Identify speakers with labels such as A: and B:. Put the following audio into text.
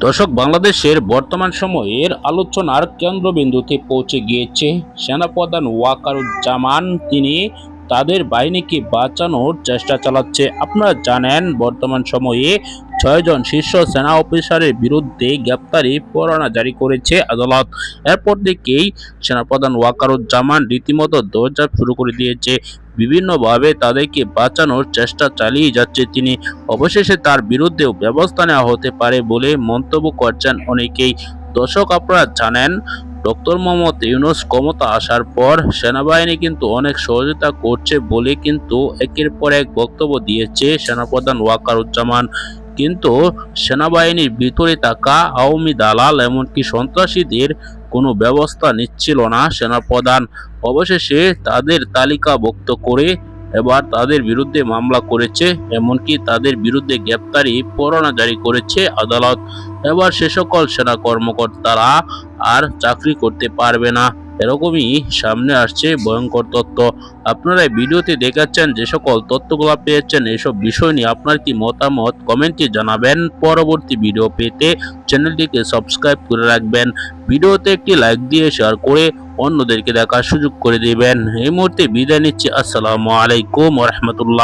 A: দর্শক, বাংলাদেশের বর্তমান সময়ের আলোচনার কেন্দ্রবিন্দুতে পৌঁছে গিয়েছে সেনাপ্রধান ওয়াকারুজ্জামান। তিনি তাদের বাহিনীকে বাঁচানোর চেষ্টা চালাচ্ছে। আপনারা জানেন, বর্তমান সময়ে ছয়জন শীর্ষ সেনা অফিসারের বিরুদ্ধে গ্রেপ্তারি পরোয়ানা জারি করেছে আদালত। এরপর থেকেই সেনাপ্রধান ওয়াকারুজ্জামান রীতিমতো দরজা শুরু করে দিয়েছে। বিভিন্নভাবে তাদেরকে বাঁচানোর চেষ্টা চালিয়ে যাচ্ছে তিনি। অবশেষে তার বিরুদ্ধেও ব্যবস্থা নেওয়া হতে পারে বলে মন্তব্য করছেন অনেকেই। দর্শক, আপনারা জানেন, ডক্টর মোহাম্মদ ইউনুস ক্ষমতা আসার পর সেনাবাহিনী কিন্তু অনেক সহযোগিতা করছে বলে কিন্তু একের পর এক বক্তব্য দিয়েছে সেনাপ্রধান ওয়াকারুজ্জামান। কিন্তু সেনাবাহিনীর ভিতরে থাকা আওয়ামী দালাল এমনকি সন্ত্রাসীদের কোনো ব্যবস্থা নিচ্ছিল না সেনাপ্রধান। অবশেষে তাদের তালিকাভুক্ত করে এবার তাদের বিরুদ্ধে মামলা করেছে, এমনকি তাদের বিরুদ্ধে গ্রেপ্তারি পরোয়ানা জারি করেছে আদালত। এবার সে সকল সেনা কর্মকর্তারা আর চাকরি করতে পারবে না। এরকমই সামনে আসছে ভয়ঙ্কর তত্ত্ব। আপনারা ভিডিওতে দেখাচ্ছেন যে সকল তথ্যগুলো পেয়েছেন, এসব বিষয় নিয়ে আপনার কি মতামত? কমেন্টে জানাবেন। পরবর্তী ভিডিও পেতে চ্যানেলটিকে সাবস্ক্রাইব করে রাখবেন। ভিডিওতে একটি লাইক দিয়ে শেয়ার করে অন্যদেরকে দেখার সুযোগ করে দিবেন। এই মুহূর্তে বিদায় নিচ্ছি। আসসালামু আলাইকুম রহমতুল্লাহ।